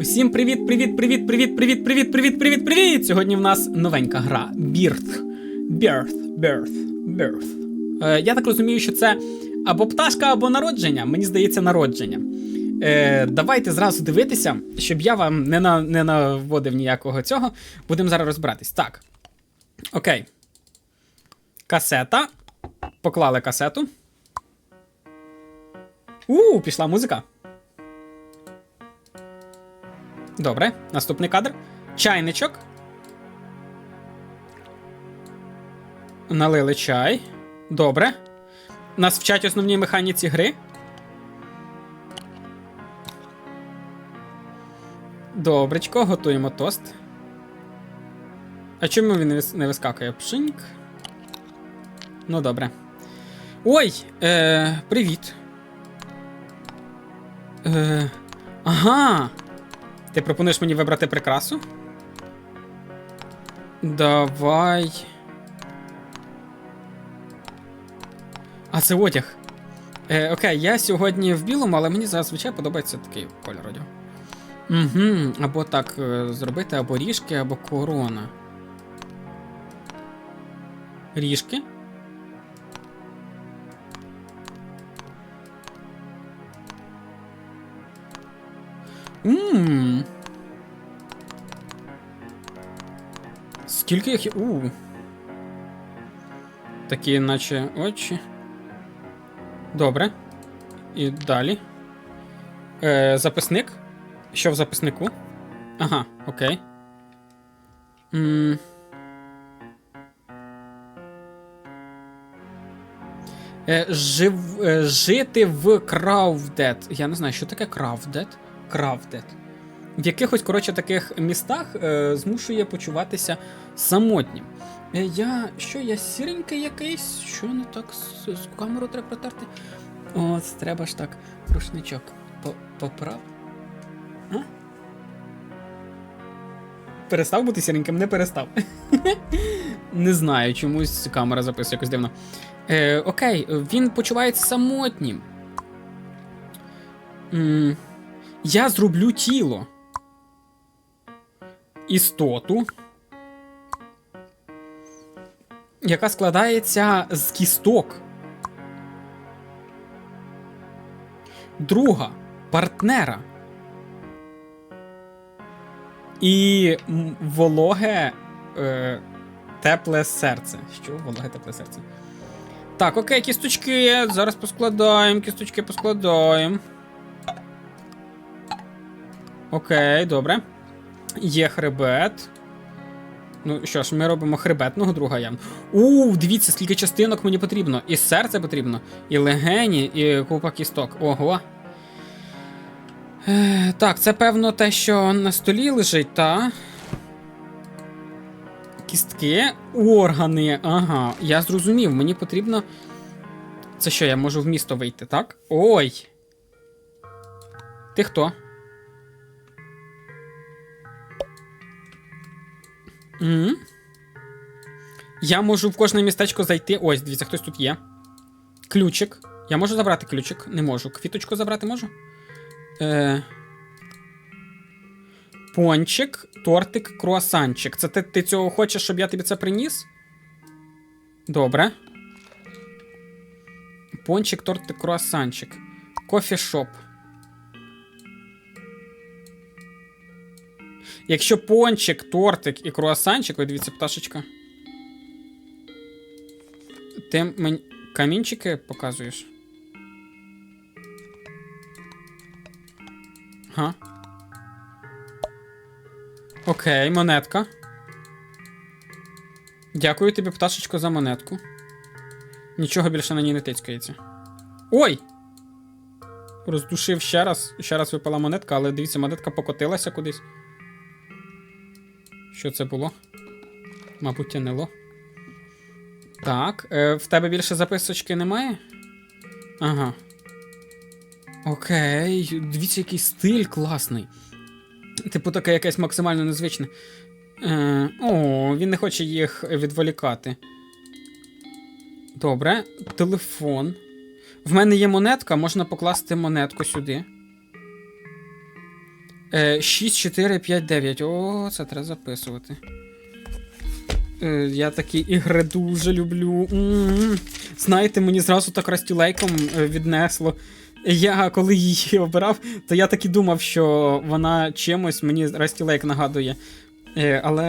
Усім привіт, привіт, привіт, привіт, привіт, привіт, привіт, привіт, привіт! Сьогодні в нас новенька гра Birth. Birth, Birth, Birth. Е, я так розумію, що це або пташка, або народження. Мені здається, народження. Е, давайте зразу дивитися, щоб я вам не, на, не наводив ніякого цього. Будемо зараз розбиратись. Так. Окей. Касета. Поклали касету. У, пішла музика. Добре, наступний кадр. Чайничок. Налили чай. Добре. Нас вчать основній механіці гри. Добречко, готуємо тост. А чому він не вискакує? Пшиньк. Ну, добре. Ой! Е, привіт. Е, ага. Ти пропонуєш мені вибрати прикрасу? Давай. А це одяг. Е, окей, я сьогодні в білому, але мені зазвичай подобається такий кольор одягу. Угу, або так е, зробити, або ріжки, або корона. Ріжки. Ммм. Скільки їх. У. Такі, наче очі. Добре. І далі. Е, записник. Що в записнику? Ага, окей. М. Е, жив, е, жити в Кравдет. Я не знаю, що таке Кравдет. Кравдет. В якихось, коротше, таких містах е, змушує почуватися самотнім. Е, я. Що, я сіренький якийсь? Що не так з, з камеру треба протерти? От, треба ж так, рушничок. По- Поправ. А? Перестав бути сіреньким, не перестав. не знаю, чомусь камера записує якось дивно. Е, окей, він почувається самотнім. М, я зроблю тіло. Істоту. Яка складається з кісток. Друга партнера. І вологе е, тепле серце. Що вологе тепле серце? Так, окей, кісточки. Зараз поскладаємо, кісточки поскладаємо. Окей, добре. Є хребет. Ну що ж, ми робимо хребетного друга ям. У, дивіться, скільки частинок мені потрібно. І серце потрібно, і легені, і купа кісток. Ого. Е, так, це певно те, що на столі лежить, та. Кістки, органи. Ага, я зрозумів, мені потрібно. Це що, я можу в місто вийти, так? Ой. Ти хто? М? Я можу в кожне містечко зайти. Ось, дивіться, хтось тут є. Ключик. Я можу забрати ключик? Не можу. Квіточку забрати можу? Е... Пончик, тортик, круасанчик. Це ти, ти цього хочеш, щоб я тобі це приніс? Добре. Пончик, тортик, круасанчик. Кофішоп. Якщо пончик, тортик і круасанчик, ой, дивіться, пташечка. Ти мені камінчики показуєш? Ага. Окей, монетка. Дякую тобі, пташечко, за монетку. Нічого більше на ній не тицькається. Ой! Роздушив ще раз. Ще раз випала монетка, але дивіться, монетка покотилася кудись. Що це було? Мабуть, НЛО. Так, е, в тебе більше записочки немає? Ага. Окей, дивіться, який стиль класний. Типу, таке якесь максимально незвичне. Е, о, він не хоче їх відволікати. Добре, телефон. В мене є монетка, можна покласти монетку сюди. Е, 6, 4, 5, 9. О, це треба записувати. Е, я такі ігри дуже люблю. М-м-м. Знаєте, мені зразу так растілейком е, віднесло. Я коли її обирав, то я так і думав, що вона чимось мені Растілейк нагадує. Е, але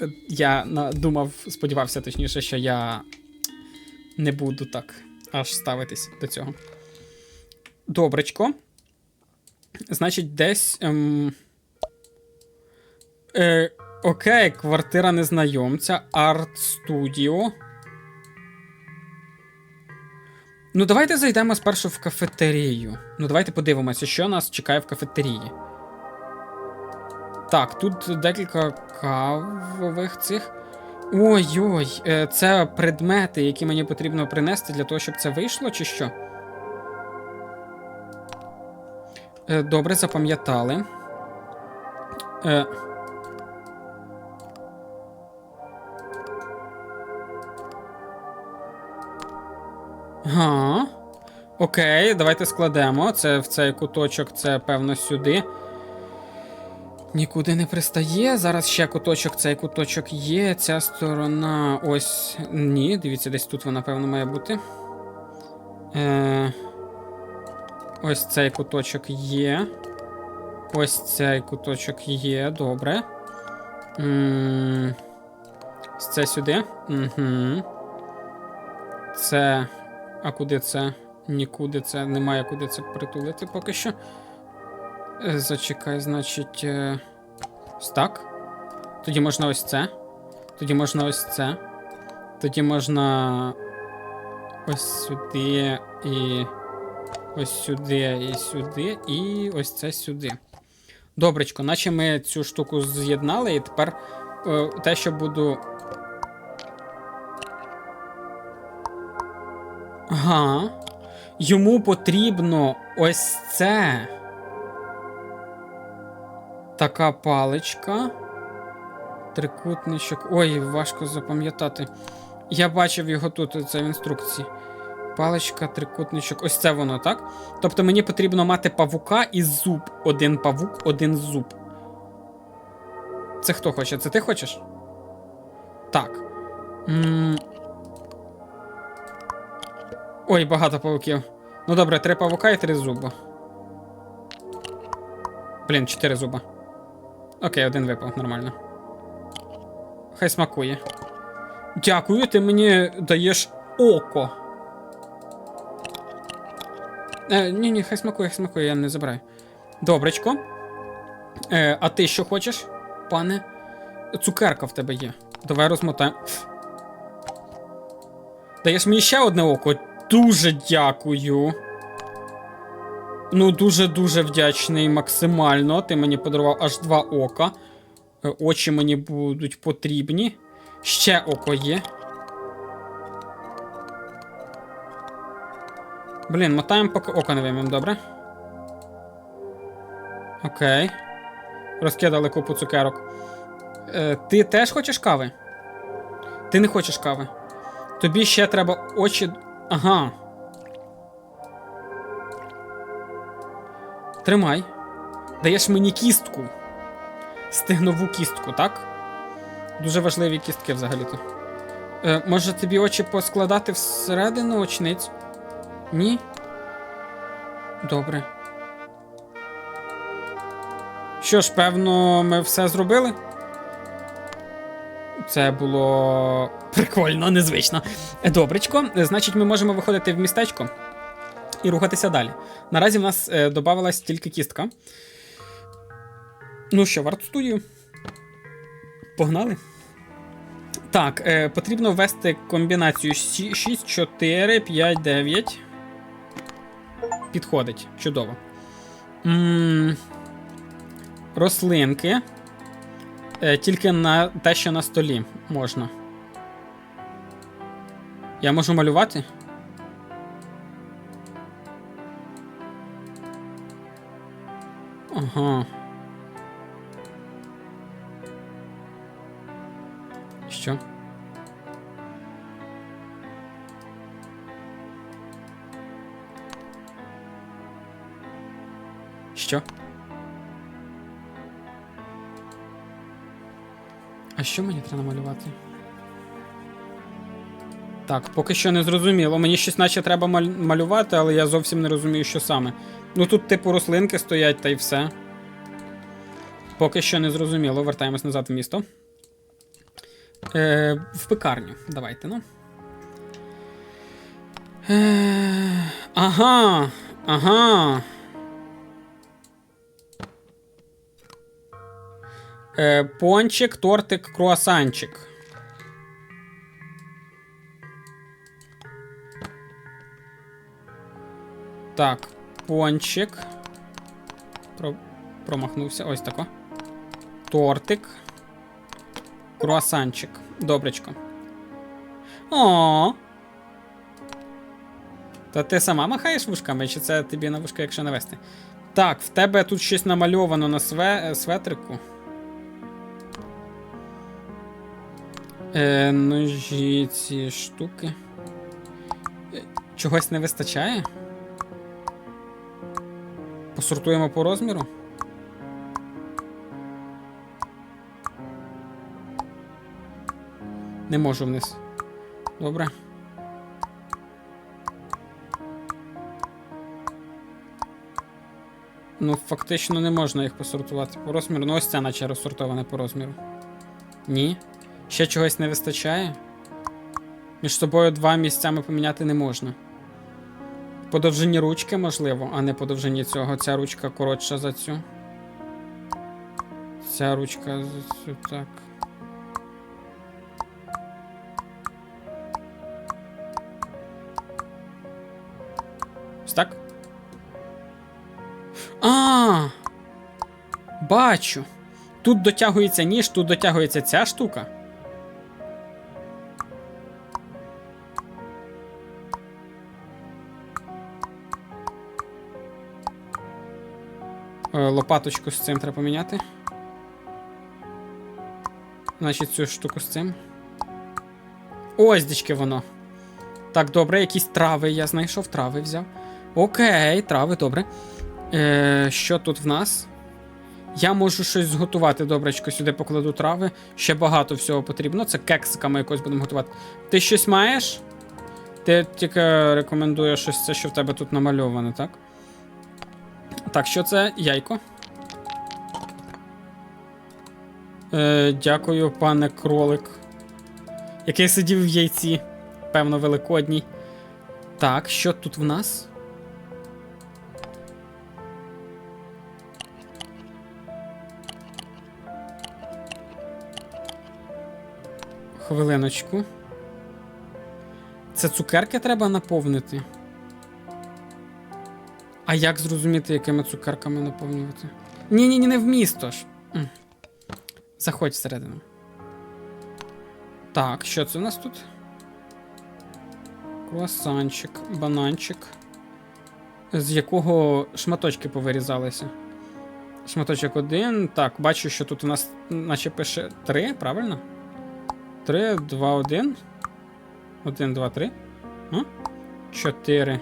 е, я думав, сподівався точніше, що я не буду так аж ставитись до цього. Добречко. Значить, десь. Ем... Е, окей, квартира незнайомця, арт-студіо. Ну, давайте зайдемо спершу в кафетерію. Ну, давайте подивимося, що нас чекає в кафетерії. Так, тут декілька кавових цих. Ой-ой, е, це предмети, які мені потрібно принести для того, щоб це вийшло, чи що? Добре, запам'ятали. Е, Га. Окей, давайте складемо. Це в цей куточок, це певно сюди. Нікуди не пристає. Зараз ще куточок, цей куточок є. Ця сторона. Ось. Ні, дивіться, десь тут вона, певно, має бути. Е... Ось цей куточок є. Ось цей куточок є, добре. м Це сюди. Угу. Це. А куди це? Нікуди це. Немає куди це притулити поки що. Е, Зачекай, значить. е, Ось так. Тоді можна ось це. Тоді можна ось це. Тоді можна. Ось сюди і. Ось сюди і сюди, і ось це сюди. Добречко, наче ми цю штуку з'єднали, і тепер е, те, що буду. Ага. Йому потрібно ось це. Така паличка. Трикутничок. Ой, важко запам'ятати. Я бачив його тут, це в інструкції. Паличка, трикутничок. Ось це воно, так? Тобто мені потрібно мати павука і зуб. Один павук, один зуб. Це хто хоче? Це ти хочеш? Так. м Ой, багато павуків. Ну добре, три павука і три зуба. Блін, чотири зуба. Окей, один випав, нормально. Хай смакує. Дякую, ти мені даєш око. Е, ні, ні, хай смакує, хай смакує, я не забираю. Добречко. Е, а ти що хочеш, пане? Цукерка в тебе є. Давай розмотаємо. Даєш мені ще одне око. Дуже дякую. Ну, дуже-дуже вдячний максимально. Ти мені подарував аж два ока. Е, Очі мені будуть потрібні. Ще око є. Блін, мотаємо, поки око не виймемо, добре? Окей. Розкидали купу цукерок. Е, ти теж хочеш кави? Ти не хочеш кави. Тобі ще треба очі. Ага. Тримай. Даєш мені кістку. Стегнову кістку, так? Дуже важливі кістки взагалі-то. Е, може тобі очі поскладати всередину очниць? Ні? Добре. Що ж, певно, ми все зробили? Це було прикольно, незвично. Добречко. Значить, ми можемо виходити в містечко і рухатися далі. Наразі в нас е, додавалась тільки кістка. Ну що, в арт-студію. Погнали. Так, е, потрібно ввести комбінацію 6, 4, 5, 9. Підходить. Чудово. м рослинки. Е, тільки на те, що на столі можна. Я можу малювати? Ага. Що? Що? А що мені треба намалювати? Так, поки що не зрозуміло. Мені щось наче треба малювати, але я зовсім не розумію, що саме. Ну тут, типу, рослинки стоять та й все. Поки що не зрозуміло. Вертаємось назад в місто. Е, в пекарню. Давайте, ну. Е, ага. Ага. Е, пончик, тортик, круасанчик. Так, пончик. Про... Промахнувся. Ось тако. Тортик. Круасанчик. Добречко. О. Та ти сама махаєш вушками, чи це тобі на вушка, якщо навести? Так, в тебе тут щось намальовано на све... е, светрику. Е, ножі ці штуки. Е, Чогось не вистачає? Посортуємо по розміру. Не можу вниз. Добре. Ну, фактично не можна їх посортувати по розміру. Ну, ось ця наче розсортоване по розміру. Ні. Ще чогось не вистачає. Між собою два місцями поміняти не можна. По довжині ручки, можливо, а не по довжині цього. Ця ручка коротша за цю. Ця ручка за цю так. Ось так? А! Бачу. Тут дотягується ніж, тут дотягується ця штука. Лопаточку з цим треба поміняти. Значить, цю штуку з цим. Ось дічки воно. Так, добре, якісь трави. Я знайшов трави взяв. Окей, трави, добре. Е, що тут в нас? Я можу щось зготувати, добречко, сюди покладу трави. Ще багато всього потрібно. Це кексиками якось будемо готувати. Ти щось маєш? Ти тільки рекомендуєш щось це, що в тебе тут намальоване, так? Так, що це? Яйко. Е, дякую, пане кролик. Який сидів в яйці. Певно, великодній. Так, що тут в нас? Хвилиночку. Це цукерки треба наповнити. А як зрозуміти, якими цукерками наповнювати? Ні, ні, ні, не в місто ж. Заходь всередину. Так, що це у нас тут? Круасанчик, бананчик. З якого шматочки повирізалися? Шматочок один. Так, бачу, що тут у нас, наче пише 3, правильно? 3, 2, 1. 1, 2, 3. 4.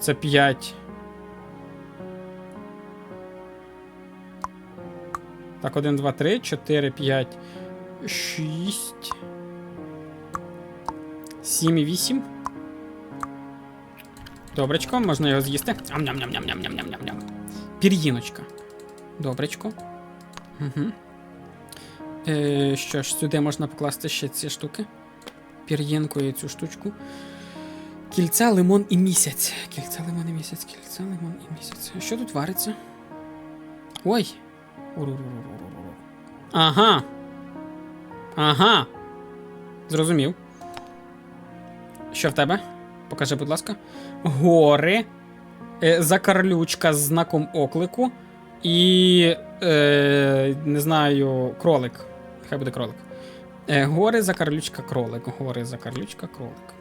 Це 5. Так, 1, 2, 3, 4, 5, 6. 7 і 8. Добречко, можна його з'їсти. Ам-ням-ням-ням-ням-ням-ням-ням. Пір'їночка. Добречко. Угу. Е, що ж, сюди можна покласти ще ці штуки. Пір'їнку і цю штучку. Кільця, лимон і місяць. Кільця, лимон і місяць, кільця, лимон і місяць. Що тут вариться? Ой. Ага. Ага. Зрозумів. Що в тебе? Покажи, будь ласка. Гори. Е, закарлючка з знаком оклику. І. Е, не знаю, кролик. Хай буде кролик. Е, гори, закарлючка, кролик. Гори, закарлючка, кролик.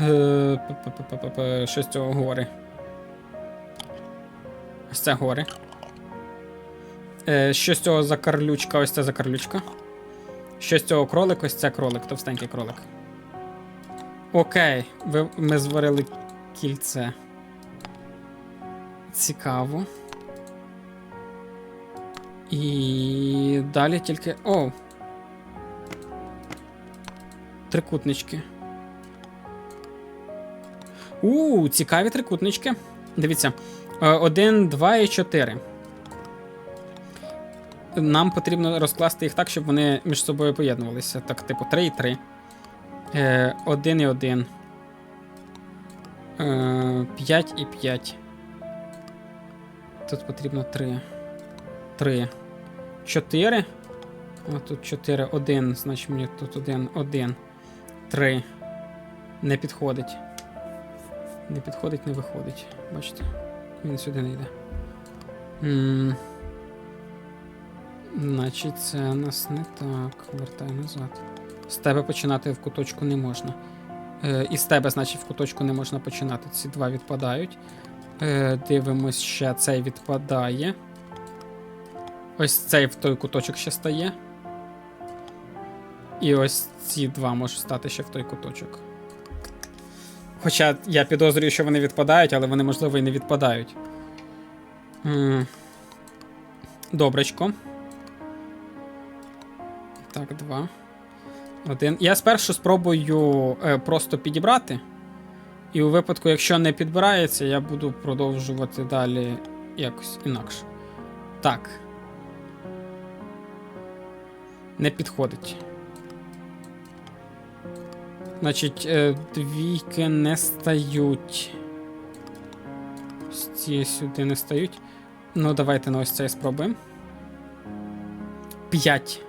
Е, Що з цього гори? Ось це гори. Е, що з цього закарлючка? Ось це закарлючка. Що з цього кролик? Ось це кролик, товстенький кролик. Окей, ви, ми зварили кільце. Цікаво. І далі тільки. О! Трикутнички. У, цікаві трикутнички. Дивіться. Е, Один, два і чотири. Нам потрібно розкласти їх так, щоб вони між собою поєднувалися. Так, типу, 3 і 3. Е, 1 і 1. Е, 5 і 5. Тут потрібно 3. 3. 4. А тут 4. 1. Значить мені тут 1. 1. 3. Не підходить. Не підходить, не виходить. Бачите? Він сюди не йде. м Значить, це нас не так. Вертай назад. З тебе починати в куточку не можна. Е, і з тебе, значить, в куточку не можна починати. Ці два відпадають. Е, дивимось, ще цей відпадає. Ось цей в той куточок ще стає. І ось ці два можуть стати ще в той куточок. Хоча я підозрюю, що вони відпадають, але вони, можливо, і не відпадають. Добречко. Так, два. Один. Я спершу спробую е, просто підібрати. І у випадку, якщо не підбирається, я буду продовжувати далі якось інакше. Так. Не підходить. Значить, е, двійки не стають. Ось ці сюди не стають. Ну, давайте на ось цей спробуємо. 5.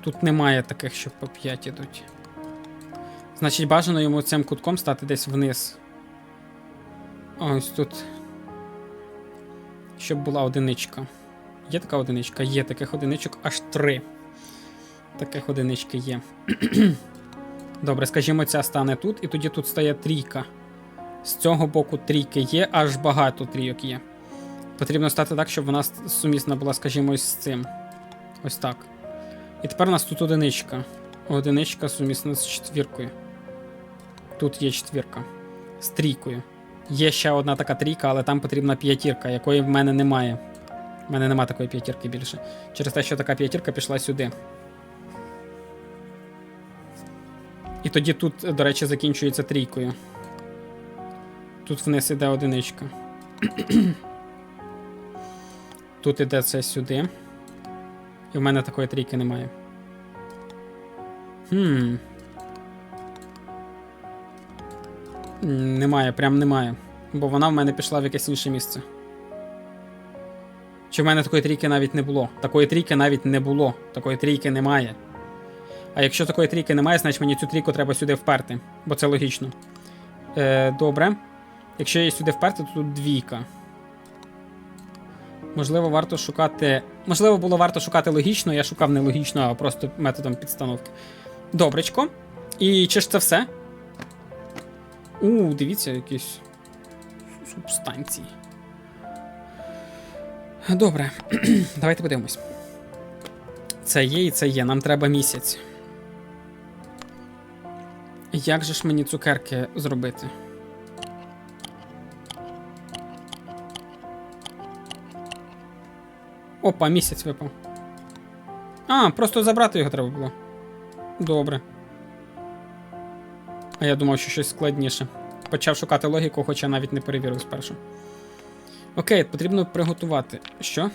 Тут немає таких, що по 5 ідуть. Значить, бажано йому цим кутком стати десь вниз. Ось тут. Щоб була одиничка. Є така одиничка? Є таких одиничок аж три. Таких одинички є. Добре, скажімо, ця стане тут, і тоді тут стає трійка. З цього боку трійки є, аж багато трійок є. Потрібно стати так, щоб вона сумісна була, скажімо, з цим. Ось так. І тепер у нас тут одиничка. Одиничка сумісна з четвіркою. Тут є четвірка. З трійкою. Є ще одна така трійка, але там потрібна п'ятірка, якої в мене немає. В мене немає такої п'ятірки більше. Через те, що така п'ятірка пішла сюди. І тоді тут, до речі, закінчується трійкою. Тут вниз іде одиничка. Тут іде це сюди. І в мене такої трійки немає. Хм. Немає, прям немає. Бо вона в мене пішла в якесь інше місце. Чи в мене такої трійки навіть не було? Такої трійки навіть не було. Такої трійки немає. А якщо такої трійки немає, значить мені цю трійку треба сюди вперти, бо це логічно. Е, добре. Якщо її сюди вперти, то тут двійка. Можливо, варто шукати. Можливо, було варто шукати логічно, я шукав не логічно, а просто методом підстановки. Добречко. І чи ж це все? У, дивіться, якісь субстанції. Добре. Давайте подивимось. Це є і це є. Нам треба місяць. Як же ж мені цукерки зробити? Опа, місяць випав. А, просто забрати його треба було. Добре. А я думав, що щось складніше. Почав шукати логіку, хоча навіть не перевірив спершу. Окей, потрібно приготувати. Що?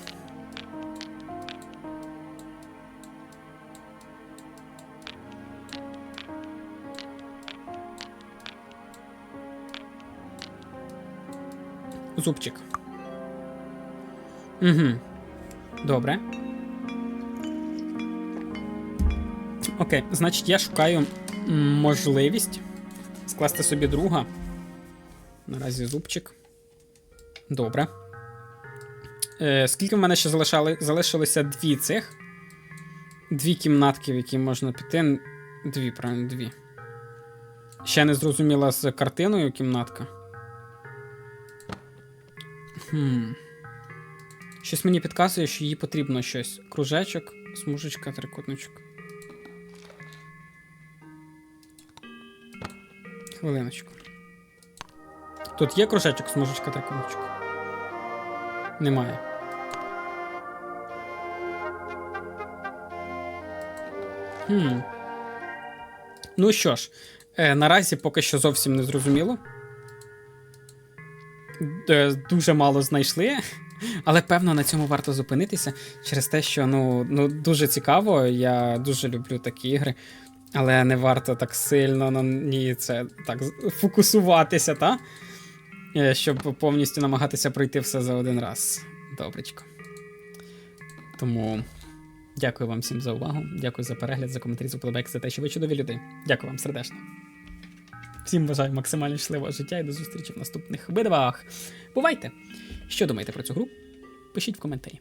Зубчик. Угу. Добре. Окей, значить, я шукаю можливість скласти собі друга. Наразі зубчик. Добре. Е, скільки в мене ще залишали, залишилося дві цих. Дві кімнатки, в які можна піти. Дві, правильно, дві. Ще не зрозуміла з картиною кімнатка. Хм. Щось мені підказує, що їй потрібно щось. Кружечок, смужечка, трикутничок. Хвилиночку. Тут є кружечок, смужечка, трикутничок. Немає. Хм. Ну що ж, е, наразі поки що зовсім не зрозуміло. Е, дуже мало знайшли. Але певно на цьому варто зупинитися через те, що ну, ну дуже цікаво. Я дуже люблю такі ігри. Але не варто так сильно на ній це так фокусуватися, та? Е, Щоб повністю намагатися пройти все за один раз. Добречко. Тому дякую вам всім за увагу. Дякую за перегляд, за коментарі, за подобайки, за те, що ви чудові люди. Дякую вам сердечно. Всім бажаю максимально щасливого життя і до зустрічі в наступних видавах. Бувайте! Що думаєте про цю гру? Пишіть в коментарі.